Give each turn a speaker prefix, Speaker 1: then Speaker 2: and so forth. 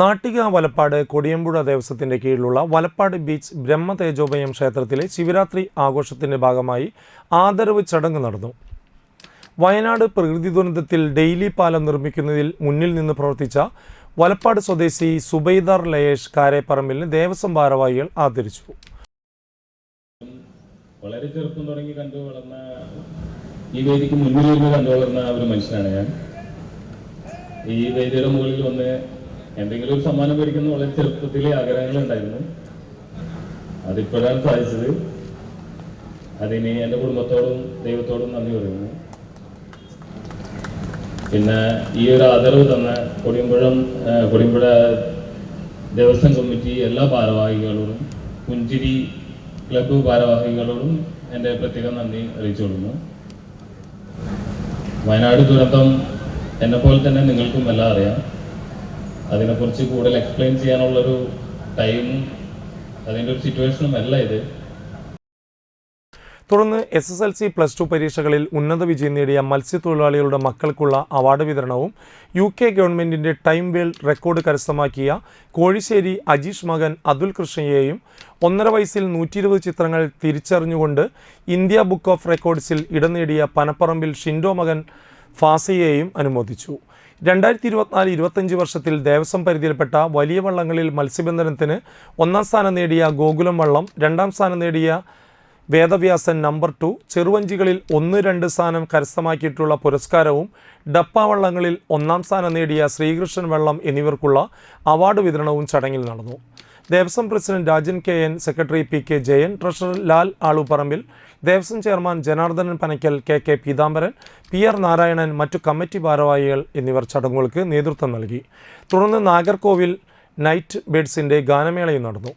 Speaker 1: നാട്ടിക വലപ്പാട് കൊടിയമ്പുഴ ദേവസ്വത്തിന്റെ കീഴിലുള്ള വലപ്പാട് ബീച്ച് ബ്രഹ്മതേജോപയം ക്ഷേത്രത്തിലെ ശിവരാത്രി ആഘോഷത്തിന്റെ ഭാഗമായി ആദരവ് ചടങ്ങ് നടന്നു. വയനാട് പ്രകൃതി ദുരന്തത്തിൽ ഡെയിലി പാലം നിർമ്മിക്കുന്നതിൽ മുന്നിൽ നിന്ന് പ്രവർത്തിച്ച വലപ്പാട് സ്വദേശി സുബൈദർ ലയേഷ് കാരേപ്പറമ്പിലിന് ദേവസ്വം ഭാരവാഹികൾ ആദരിച്ചു.
Speaker 2: വളരെ ചെറുപ്പം തുടങ്ങി കണ്ടു വളർന്ന ഈ വേദിക്ക് കണ്ടു വളർന്ന ഒരു മനുഷ്യനാണ് ഞാൻ. ഈ വേദിയുടെ മുകളിൽ വന്ന് എന്തെങ്കിലും ഒരു സമ്മാനം മേടിക്കുന്ന വളരെ ചെറുപ്പത്തിലെ ആഗ്രഹങ്ങൾ ഉണ്ടായിരുന്നു അതിപ്പോഴാണ് സാധിച്ചത്. അതിന് എന്റെ കുടുംബത്തോടും ദൈവത്തോടും നന്ദി പറയുന്നു. പിന്നെ ഈ ഒരു ആദരവ് തന്ന കൊടിയമ്പുഴം കൊടിയമ്പുഴ ദേവസ്വം കമ്മിറ്റി എല്ലാ ഭാരവാഹികളോടും പുഞ്ചിരി ക്ലബ് ഭാരവാഹികളോടും എന്റെ പ്രത്യേകം നന്ദി അറിയിച്ചുകൊള്ളുന്നു. വയനാട് ദുരന്തം എന്നെ പോലെ തന്നെ നിങ്ങൾക്കും എല്ലാം അറിയാം. അതിനെക്കുറിച്ച് കൂടുതൽ എക്സ്പ്ലെയിൻ ചെയ്യാനുള്ളൊരു ടൈമും അതിന്റെ ഒരു സിറ്റുവേഷനും അല്ല ഇത്.
Speaker 1: തുടർന്ന് S S L C plus two പരീക്ഷകളിൽ ഉന്നത വിജയം നേടിയ മത്സ്യത്തൊഴിലാളികളുടെ മക്കൾക്കുള്ള അവാർഡ് വിതരണവും യു കെ ഗവൺമെന്റിന്റെ ടൈം വേൾഡ് റെക്കോർഡ് കരസ്ഥമാക്കിയ കോഴിശ്ശേരി അജീഷ് മകൻ അതുൽ കൃഷ്ണയെയും ഒന്നര വയസ്സിൽ നൂറ്റി ഇരുപത് ചിത്രങ്ങൾ തിരിച്ചറിഞ്ഞുകൊണ്ട് ഇന്ത്യ ബുക്ക് ഓഫ് റെക്കോർഡ്സിൽ ഇടം നേടിയ പനപ്പറമ്പിൽ ഷിൻഡോ മകൻ ഫാസിയെയും അനുമോദിച്ചു. രണ്ടായിരത്തി ഇരുപത്തിനാല് ഇരുപത്തഞ്ച് വർഷത്തിൽ ദേവസ്വം പരിധിയിൽപ്പെട്ട വലിയ വള്ളങ്ങളിൽ മത്സ്യബന്ധനത്തിന് ഒന്നാം സ്ഥാനം നേടിയ ഗോകുലം വള്ളം രണ്ടാം സ്ഥാനം നേടിയ വേദവ്യാസൻ നമ്പർ ടു ചെറുവഞ്ചികളിൽ ഒന്ന് രണ്ട് സ്ഥാനം കരസ്ഥമാക്കിയിട്ടുള്ള പുരസ്കാരവും ഡപ്പാവള്ളങ്ങളിൽ ഒന്നാം സ്ഥാനം നേടിയ ശ്രീകൃഷ്ണൻ വെള്ളം എന്നിവർക്കുള്ള അവാർഡ് വിതരണവും ചടങ്ങിൽ നടന്നു. Devaswom president Rajan K N secretary P K Jayan treasurer Lal Aluparambil Devaswom chairman Janardhanan Panakkal K K Peethambaran P R Narayanan മറ്റു കമ്മിറ്റി ഭാരവാഹികൾ എന്നിവർ ചടങ്ങുകൾക്ക് നേതൃത്വം നൽകി. തുടർന്ന് നാഗർകോവിൽ നൈറ്റ് ബേഡ്സിന്റെ ഗാനമേളയും നടന്നു.